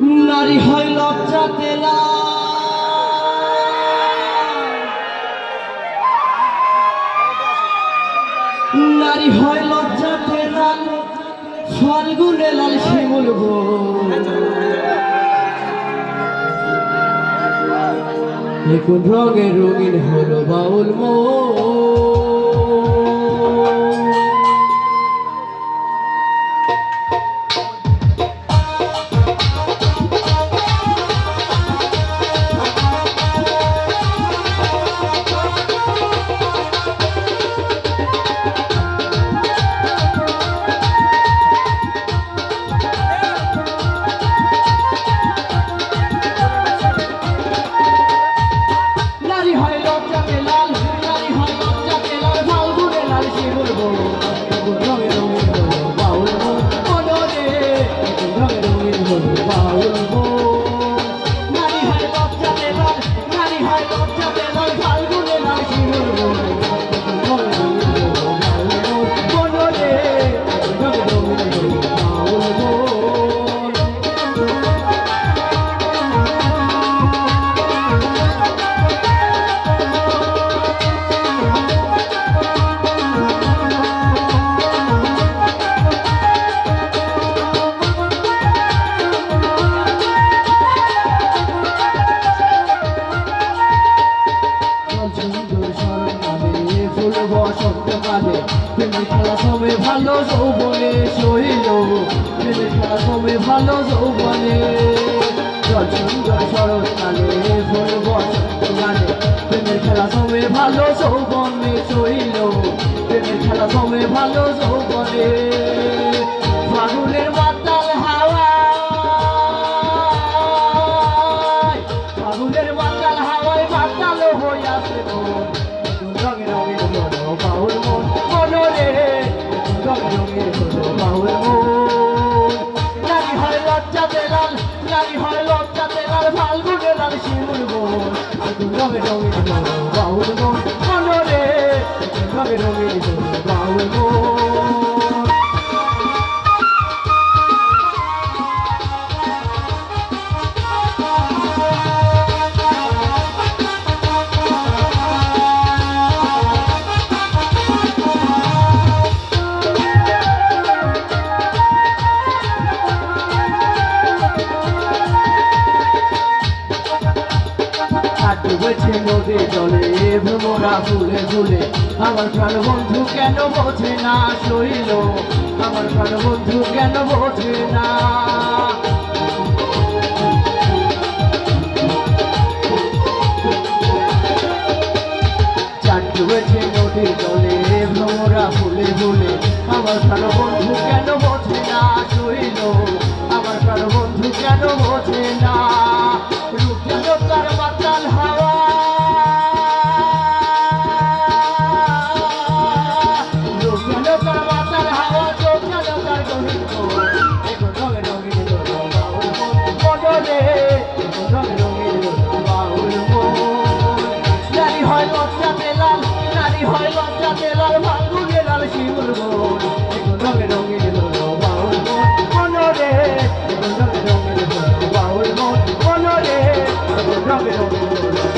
নারী হয় লজ্জা তেলা। নারী হয় লজ্জা তেলাল ফাল্গুনে লাল শিমুল গো। দেখুন রঙে রঙিন হলো বাউল মো রঙিন হলো বাউল মো বসন্ত কালে প্রেমের খেলা সবে ভালো যৌবনে সহিল। প্রেমের খেলা সবে ভালো যৌবনে। জল শরৎ কালে ভোর বসন্ত প্রেমের খেলা সময় ভালো যৌবনে সহিল। প্রেমের খেলা সবে ভালো যৌবনে বাউল মন, মনরে রঙে হলো বাউল মন। নারী হয় লজ্জাতে লাল নারী হয় লজ্জাতে লাল ফাল্গুনে লাল শিমুল মন রঙে রঙে হলো বাউল মন, মনরে রঙে রঙে হলো ডুবেছে নদী জলে, ভ্রমরা ফুলে ফুলে। আমার প্রাণ বন্ধু কেন বোঝে না শৈল আমার প্রাণ বন্ধু কেন বোঝে না? ডুবেছে নদীর জলে, ভ্রমরা ফুলে ফুলে। আমার প্রাণ বন্ধু কেন বোঝে না শৈল আমার প্রাণ বন্ধু কেন বোঝে না? রে রং রঙের বাউল নারী হয় লজ্জা বেলাল, নারী হয় লজ্জা বেলাল ভাঙ্গু গেলাল শিউর বোন রং রঙের বাউল মন রে রং রঙের বাউল মন রে রং রঙের